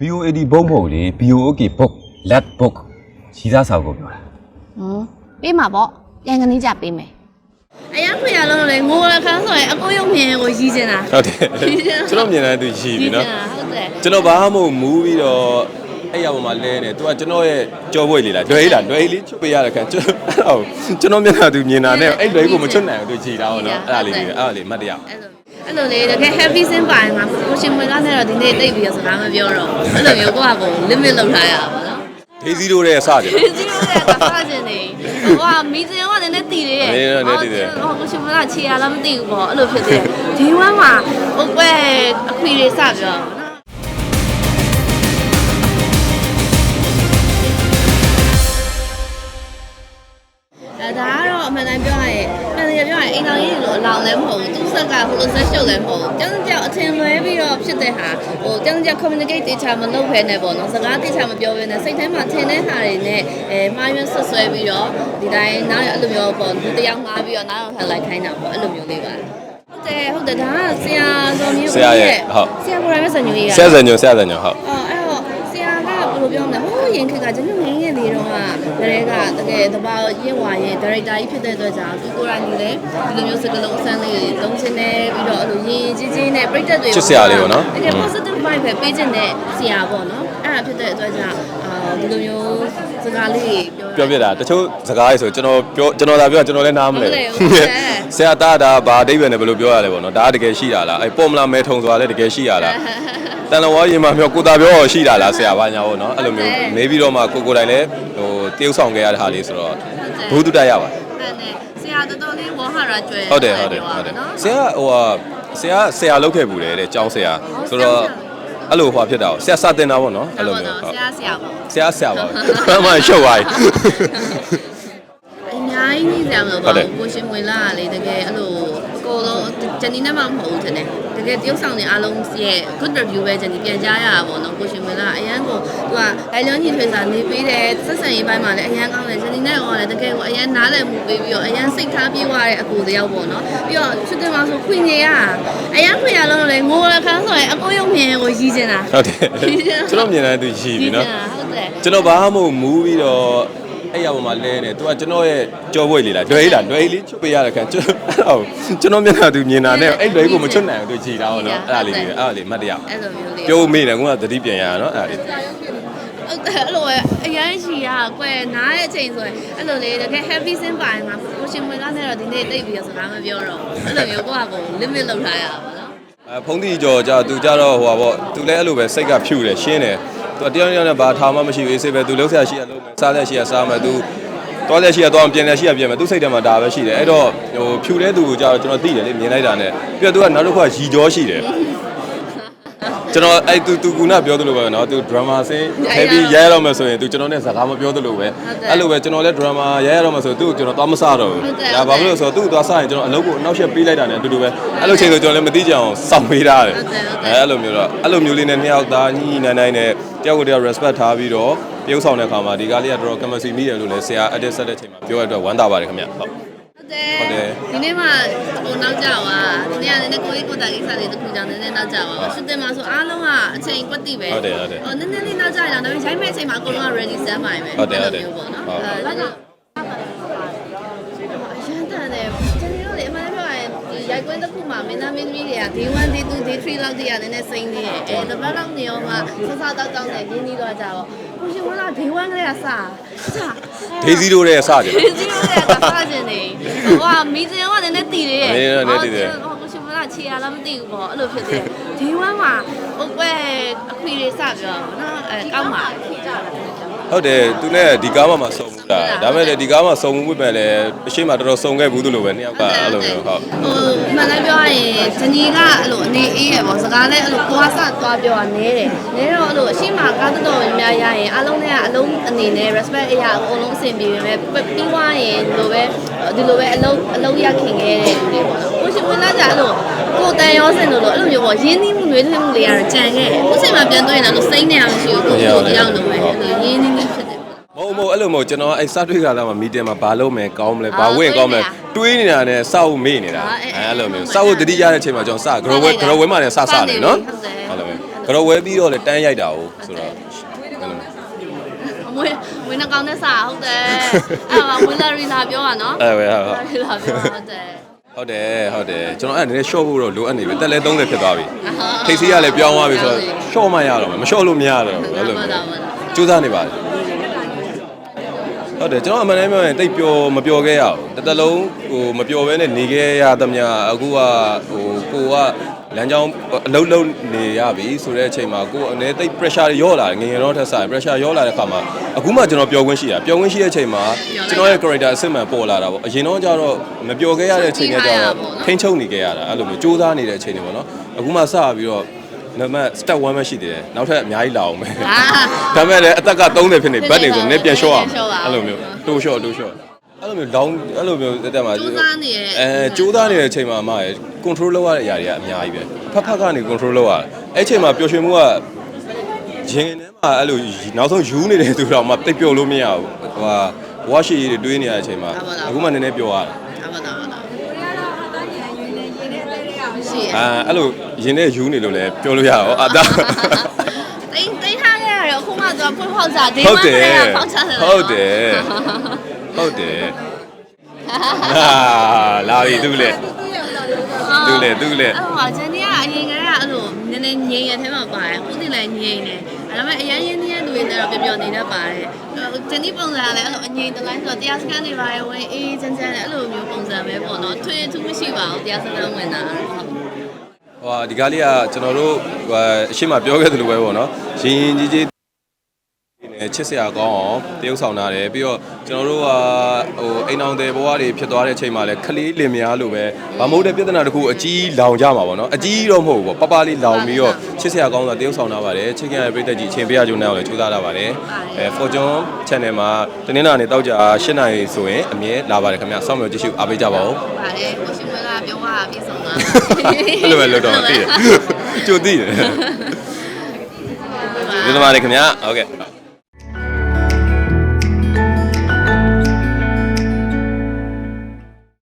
BOAD ဘုတ်မဟုတ်လေ BOOK book let book ရီးသားစာကိုပြောတာဟမ်ပေးမှာပေါ့ပြန်ကနေကြပေးမယ်အရင်ခွေရလုံးလေငိုရခန်းဆိုရင်အကိုရုံမြင်ကိုရီးချင်တာဟုတ်တယ်ကျွန်တော်မြင်တဲ့သူရှိပြီနော်ဟုတ်တယ်ကျွန်တော်ဘာမှမမူးပြီးတော့အဲ့ရောက်မှာလဲနေသူကကျွန်တော်ရဲ့ကြောပွေလေးလားလွယ်လေးလားလွယ်လေးချွတ်ပေးရတဲ့ခံကျွန်တော်ကျွန်တော်မျက်နှာသူမြင်တာနဲ့အဲ့လွယ်ကိုမချွတ်နိုင်ဘူးသူကြည်တာပေါ့နော်အဲ့ဒါလေးတွေအဲ့ဒါလေးမှတ်တရအဲ့လို အဲ့လိုလေတကယ် happy sin ပိုင်းမှာကိုရှင်မွေကနေတော့ဒီနေ့တိတ်ပြီးတော့စကားမပြောတော့ဘူးအဲ့လိုမျိုးကိုယ့်ဟာကို limit လောက်ထားရပါတော့ဒေးစီတို့ရဲ့အစတယ်ဒီစီရိုးတဲ့ကစားခြင်းနေဟိုကမီဇင်ကလည်းနည်းတည်သေးရဲ့နည်းနည်းနည်းတည်သေးတယ်ဟိုကိုရှင်မကခြေရလားမသိဘူးပေါ့အဲ့လိုဖြစ်သေးတယ်ဒီဝမ်းမှာဟိုကွဲအခွေလေးစပြောနော်အဲဒါက တော့အမှန်တမ်းပြောရရင်ပြန်ပြန်ပြောရရင်အိမ်တော်ကြီးလိုအလောင်းလည်းမဟုတ်ဘူးသူ့ဆက်ကဟိုလိုဆက်ရှုပ်လည်းမဟုတ်ဘူးကျောင်းကြောက်အထင်လွဲပြီးတော့ဖြစ်တဲ့ဟာဟိုကျောင်းကြောက် communicate တေချာမလုပ်ဖဲနဲ့ပေါ့နော်စကားတေချာမပြောဘဲနဲ့စိတ်ထဲမှာထင်တဲ့ဟာတွေနဲ့အဲမှားယွင်းဆွဆွဲပြီးတော့ဒီတိုင်းနောက်အဲ့လိုမျိုးပေါ့ဒီတယောက်မှားပြီးတော့နောက်ရောက်ထပ်လိုက်ခိုင်းတာပေါ့အဲ့လိုမျိုးလေးပါဟုတ်တယ်ဟုတ်တယ်ဒါကဆရာဇော်မျိုးဆရာရဲ့ဟုတ်ဆရာကိုယ်တိုင်ပဲစံညိုကြီးရဆရာစံညွန်ဆရာစံညွန်ဟုတ်အော်အဲ့တော့ဆရာကဘယ်လိုပြောမလဲဟိုးရင်ခက်ကကျွန်တော်ငင်းငယ်လေး တော့ကတကယ်ကတကယ်တဘာရင့်ဝါရင်ဒါရိုက်တာကြီးဖြစ်တဲ့အတွက်ကြောင့်သူကိုယ်တိုင်နေလေဒီလိုမျိုးစကလုံးအစမ်းလေးတွေသုံးချင်တယ်ပြီးတော့အဲ့လိုရင်ရင်ချင်းချင်းနဲ့ပြိတ္တတွေချစ်စရာလေးပေါ့နော်တကယ် positive vibe ပဲပေးချင်တဲ့ဆရာပေါ့နော်အဲ့ဒါဖြစ်တဲ့အတွက်ကြောင့်အာဒီလိုမျိုးစကားလေးတွေပြောပြတာတချို့စကားလေးဆိုကျွန်တော်ပြောကျွန်တော်သာပြောကျွန်တော်လည်းနားမလဲဟုတ်တယ်ဟုတ်တယ် ဆရာသားဒါဘာအဓိပ္ပာယ်နဲ့ဘယ်လိုပြောရလဲပေါ့နော်ဒါကတကယ်ရှိတာလားအဲ့ပေါ်မလာမဲထုံဆိုတာလည်းတကယ်ရှိရလားတန်လဝါရင်မှာပြောကိုတာပြောတော့ရှိတာလားဆရာဘာညာပေါ့နော်အဲ့လိုမျိုးနေပြီးတော့မှကိုကိုယ်တိုင်လည်းဟိုတရုပ်ဆောင်ခဲ့ရတဲ့ဟာလေးဆိုတော့ဘုသူတရရပါအဲ့နဲ့ဆရာတော်တော်လေးဝါဟာရကျွဲဟုတ်တယ်ဟုတ်တယ်ဟုတ်တယ်ဆရာဟိုဟာဆရာဆရာလောက်ခဲ့ဘူးလေတဲ့ကျောင်းဆရာဆိုတော့အဲ့လိုဟွာဖြစ်တာကိုဆရာစတင်တာပေါ့နော်အဲ့လိုမျိုးဟုတ်ဆရာဆရာပေါ့ဆရာဆရာပါဘာမှရှုပ်သွားပြီ အများကြီးနေကြမလို့ဟုတ်ပါတယ်ကိုရှင်မွေလာကလေတကယ်အဲ့လိုအကုန်လုံးဂျန်နီနဲ့မှမဟုတ်ဘူးထင်တယ်တကယ်တရုပ်ဆောင်တွေအားလုံးရဲ့ good review ပဲဂျန်နီပြန်ကြားရတာပေါ့နော်ကိုရှင်မွေလာအရန်ကိုသူကလိုက်လုံးကြီးထွေးစာနေပေးတယ်ဆက်ဆံရေးပိုင်းမှာလည်းအရန်ကောင်းတယ်ဂျန်နီနဲ့ရောလည်းတကယ်ကိုအရန်နားလည်မှုပေးပြီးတော့အရန်စိတ်ထားပြေးသွားတဲ့အကူတယောက်ပေါ့နော်ပြီးတော့ချစ်တယ်မှာဆိုခွင့်နေရအရန်ခွင့်ရလုံးလည်းငိုရခန်းဆိုရင်အကိုရုံမြင်ကိုရီးချင်တာဟုတ်တယ်ကျွန်တော်မြင်တဲ့သူရှိပြီနော်ဟုတ်တယ်ကျွန်တော်ဘာမှမမူးပြီးတော့ အဲ့ရောက်မှာလဲနေသူကကျွန်တော်ရဲ့ကြောပွေလေးလားလွယ်လေးလားလွယ်လေးချွတ်ပေးရတဲ့ခံကျွန်တော်ကျွန်တော်မျက်နှာသူမြင်တာနဲ့အဲ့လွယ်ကိုမချွတ်နိုင်ဘူးသူကြည်တာပေါ့နော်အဲ့ဒါလေးတွေအဲ့ဒါလေးမှတ်တရအဲ့လိုမျိုးလေးပြောမိတယ်ကွာသတိပြန်ရတာနော်အဲ့ဒါလေးဟုတ်တယ်အဲ့လိုပဲအရင်ရှိရကွယ်နားတဲ့အချိန်ဆိုရင်အဲ့လိုလေတကယ် happy sin ပိုင်းမှာကိုရှင်မွေကနေတော့ဒီနေ့တိတ်ပြီးတော့စကားမပြောတော့ဘူးအဲ့လိုမျိုးကိုယ့်ဟာကို limit လောက်ထားရပါတော့အဲဖုန်းတီကြော်ကြသူကြတော့ဟိုပါပေါ့သူလည်းအဲ့လိုပဲစိတ်ကဖြူတယ်ရှင်းတယ် သူတယောက်တစ်ယောက်နဲ့ဘာထားမှမရှိဘူးအေးစေးပဲသူလှုပ်ရှားရှိရလုံးမယ်စားလက်ရှိရစားမယ်သူသွားလက်ရှိရသွားပြင်လက်ရှိရပြင်မယ်သူစိတ်ထဲမှာဒါပဲရှိတယ်အဲ့တော့ဟိုဖြူတဲ့သူကိုကြတော့ကျွန်တော်သိတယ်လေမြင်လိုက်တာနဲ့ပြီးတော့သူကနောက်တစ်ခါရီကြောရှိတယ် ကျွန်တော်အဲ့သူသူကူနာပြောသလိုပဲနော်သူ drama စင်း heavy ရရတော့မယ်ဆိုရင်သူကျွန်တော်နဲ့စကားမပြောသလိုပဲအဲ့လိုပဲကျွန်တော်လည်း drama ရရတော့မယ်ဆိုသူ့ကိုကျွန်တော်သွားမဆတော့ဘူးဒါဘာဖြစ်လို့ဆိုတော့သူ့ကိုသွားဆရင်ကျွန်တော်အလုပ်ကိုအနောက်ရှက်ပေးလိုက်တာနဲ့အတူတူပဲအဲ့လိုချိန်ဆိုကျွန်တော်လည်းမသိကြအောင်စောင့်ပေးထားတယ်အဲ့လိုမျိုးတော့အဲ့လိုမျိုးလေးနဲ့နှစ်ယောက်သားညီညီနိုင်နိုင်နဲ့တယောက်ကိုတယောက် respect ထားပြီးတော့ပြုံးဆောင်တဲ့အခါမှာဒီကားလေးကတော်တော် chemistry မိတယ်လို့လည်းဆရာ edit ဆက်တဲ့ချိန်မှာပြောရတော့ဝမ်းသာပါတယ်ခင်ဗျဟုတ် ဟုတ်တယ်ဒီနေ့မှဟိုနောက်ကြပါဒီနေ့ကလည်းကိုကြီးကိုတာကိစ္စလေးတစ်ခုကြောင့်နည်းနည်းနောက်ကြပါရှစ်တင်မှာဆိုအားလုံးကအချိန်ကွက်တိပဲဟိုနည်းနည်းလေးနောက်ကြရအောင်ဒါပေမဲ့ရိုက်မဲ့အချိန်မှာအကုန်လုံးက ready စမ်းပါမယ်ပေါ့နော်အဲဒါကြောင့်ရန်တန်တယ်ကျွန်တော်တို့လေအမှန်တမ်းပြောရရင်ဒီရိုက်ကွင်းတစ်ခုမှာမင်းသားမင်းသမီးတွေက day 1 day 2 day 3လောက်တည်းရနည်းနည်းစိမ့်နေတယ်အဲတစ်ပတ်လောက်နေရောမှဆဆတောက်တောက်နဲ့ရင်းနှီးသွားကြတော့ ကိုရှင်ဝလာ day 1ကလေးကစစဒေးစီတို့ရဲ့အစတယ် ဒီစီရိုးတဲ့ကစားခြင်းနေဟိုကမီဇင်ကလည်းနည်းနည်းတည်သေးရဲ့နည်းနည်းနည်းတည်သေးတယ်ဟိုကိုရှင်မလားခြေရလားမသိဘူးပေါ့အဲ့လိုဖြစ်သေးတယ်ဒီဝမ်းမှာဟိုကွဲအခွေလေးစပြောနော်အဲကောက်မှာ ဟုတ်တယ်သူနဲ့ဒီကားမှမဆုံဘူးလားဒါပေမဲ့လည်းဒီကားမှဆုံမှုပဲလေအရှိမတော်တော်ဆုံခဲ့ဘူးသလိုပဲနှစ်ယောက်ကအဲ့လိုမျိုးဟုတ်ဟိုမှန်တယ်ပြောရရင်ဇနီးကအဲ့လိုအနေအေးရပေါ့စကားလည်းအဲ့လိုကိုယ်ကစသွားပြောတာနဲတယ်နဲတော့အဲ့လိုအရှိမကားတော်တော်များများရရင်အားလုံးနဲ့ကအလုံးအနေနဲ့ respect အရာအကုန်လုံးအဆင်ပြေပေမဲ့ပြီးသွားရင်ဒီလိုပဲဒီလိုပဲအလုံးအလုံးရခင်ခဲ့တဲ့လူတွေပေါ့နော်ကိုရှင်ဝင်လာကြအဲ့လိုကိုတန်ရောစင်လို့လို့အဲ့လိုမျိုးပေါ့ရင်းနှီးမှုတွေထွေးမှုတွေကတော့ကြံခဲ့ကိုစိတ်မှာပြန်တွေ့ရင်လည်းစိတ်နဲ့မရှိဘူးကိုကိုတယောက်လုံးပဲအဲ့လိုရင်းနှီးမှုဖြစ်တယ်မ ဟုတ်မဟုတ်အဲ့လိုမဟုတ်ကျွန်တော်အဲ့စတွေ့ကာလမှာမီတင်မှာဘာလုပ်မယ်ကောင်းမလဲဘာဝင့်ကောင်းမလဲတွေးနေတာနဲ့စောက်မေ့နေတာအဲ့လိုမျိုးစောက်တတိရတဲ့အချိန်မှာကျွန်တော်စ grow ဝဲ grow ဝဲမှာလည်းစစတယ်နော်ဟုတ်တယ်ဟုတ်တယ်ကတော့ဝဲပြီးတော့လေတန်းရိုက်တာ哦ဆိုတော့အဲ့လိုအမွေဝင်းနှကောင်နဲ့စားဟုတ်တယ်အဲ့မှာဝင်းလာရီလာပြောတာနော်အဲ့ပဲဟုတ်ဝင်းလာရီလာပြောဟုတ်တယ်ဟုတ်တယ်ဟုတ်တယ်ကျွန်တော်အဲ့နည်းနည်း short ဖို့တော့လိုအပ်နေပြီတက်လဲ30ဖြစ်သွားပြီထိတ်စီးကလည်းပြောင်းသွားပြီဆိုတော့ short မှရတော့မယ်မ short လို့မရတော့ဘူးအဲ့လိုမှန်မျိုးတာမှန်တာကြိုးစားနေပါလေ ဟုတ်တယ်ကျွန်တော်အမှန်တမ်းပြောရင်တိတ်ပျော်မပျော်ခဲ့ရဘူးတစ်သက်လုံးဟိုမပျော်ဘဲနဲ့နေခဲ့ရသမျှအခုကဟိုကိုကလမ်းကြောင်းအလုံးလုံးနေရပြီဆိုတဲ့အချိန်မှာကိုအနေတိတ် pressure တွေရော့လာတယ်ငယ်ငယ်တော့ထက်စား pressure ရော့လာတဲ့ခါမှာအခုမှကျွန်တော်ပျော်ခွင့်ရှိတာပျော်ခွင့်ရှိတဲ့အချိန်မှာကျွန်တော်ရဲ့ character အစစ်မှန်ပေါ်လာတာပေါ့အရင်တော့ကျတော့မပျော်ခဲ့ရတဲ့အချိန်ကကျတော့ထိန်းချုပ်နေခဲ့ရတာအဲ့လိုမျိုးစူးစမ်းနေတဲ့အချိန်တွေပေါ့နော်အခုမှစပြီးတော့ နံပါတ် step 1ပဲရှိသေးတယ်နောက်ထပ်အများကြီးလာအောင်မယ်အာ ဒါပေမဲ့လည်းအသက်က30ဖြစ်နေဘတ်နေဆိုနည်းပြန်လျှော့အောင်ပြန်လျှော့ပါအဲ့လိုမျိုးတိုးလျှော့တိုးလျှော့အဲ့လိုမျိုးလောင်းအဲ့လိုမျိုးတက်မှာကြိုးစားနေရဲ့ အဲကြိုးစားနေတဲ့အချိန်မှာမှရယ် control လုပ်ရတဲ့အရာတွေကအများကြီးပဲဖက်ဖက်ကနေ control လုပ်ရတယ်အဲ့အချိန်မှာပျော်ရွှင်မှုကရင်ထဲမှာအဲ့လိုနောက်ဆုံးယူနေတဲ့သူတော့မှတိတ်ပျော်လို့မရဘူးဟိုဟာဘဝရှိရည်တွေတွေးနေရတဲ့အချိန်မှာအခုမှနည်းနည်းပျော်ရတယ် အမတာမတာရှိ အာအဲ့လိုရင်ထဲယူနေလို့လည်းပြောလို့ရအောင်အာဒါတိတ်တိတ်ထားခဲ့ရတယ်အခုမှသူကဖွင့်ဖောက်စားဒေးဟုတ်မတယ်ကဖောက်စားတယ်ဟုတ်တယ်ဟုတ်တယ်ဟာလာပြီသူလေသူလေသူလေအဲ့ဟောဂျန်နီကအရင်ကအဲ့လိုနည်းနည်းငြိမ်ရတဲ့မှာပါတယ်ခုတည်းလည်းငြိမ်တယ်အဲ့ဒါပေမဲ့အရင်ရင်းနေတဲ့လူတွေနဲ့တော့ပျော်ပျော်နေတတ်ပါတယ်ဂျန်နီပုံစံကလည်းအဲ့လိုအငြိမ်တလိုက်ဆိုတော့တရားစခန်းတွေပါတယ်ဝင်အေးချမ်းချမ်းနဲ့အဲ့လိုမျိုးပုံစံပဲပေါ့နော်ထွေထူးမရှိပါဘူးတရားစခန်းဝင်တာဟုတ် ဟိုဟာဒီကားလေးကကျွန်တော်တို့ဟိုအရှိမပြောခဲ့သလိုပဲပေါ့နော်ရင်ရင်ကြီးကြီးနဲ့ ချစ်စရာကောင်းအောင်တရုပ်ဆောင်လာတယ်ပြီးတော့ကျွန်တော်တို့ကဟိုအိမ်အောင်တဲ့ဘဝတွေဖြစ်သွားတဲ့အချိန်မှာလည်းခလေးလင်မယားလိုပဲဗမိုးတဲ့ပြဿနာတစ်ခုအကြီးလောင်ကြမှာပေါ့နော်အကြီးတော့မဟုတ်ဘူးပေါ့ပပလေးလောင်ပြီးတော့ချစ်စရာကောင်းတာတရုပ်ဆောင်လာပါတယ်ချစ်ခင်ရတဲ့ပြည်သက်ကြီးအချိန်ပေးရကြုံနဲ့အောင်လည်းကြိုးစားလာပါတယ်အဲ Fortune Channel မှာတနင်္လာနေ့တောက်ကြ8နာရီဆိုရင်အမြဲလာပါတယ်ခင်ဗျစောင့်မျှော်ကြည့်ရှုအားပေးကြပါဦးပါတယ်ကိုရှင်မကပြောတာပြည့်စုံတာအဲ့လိုပဲလုပ်တော့သိတယ်ကြိုသိတယ်ဒီသမားလေးခင်ဗျာဟုတ်ကဲ့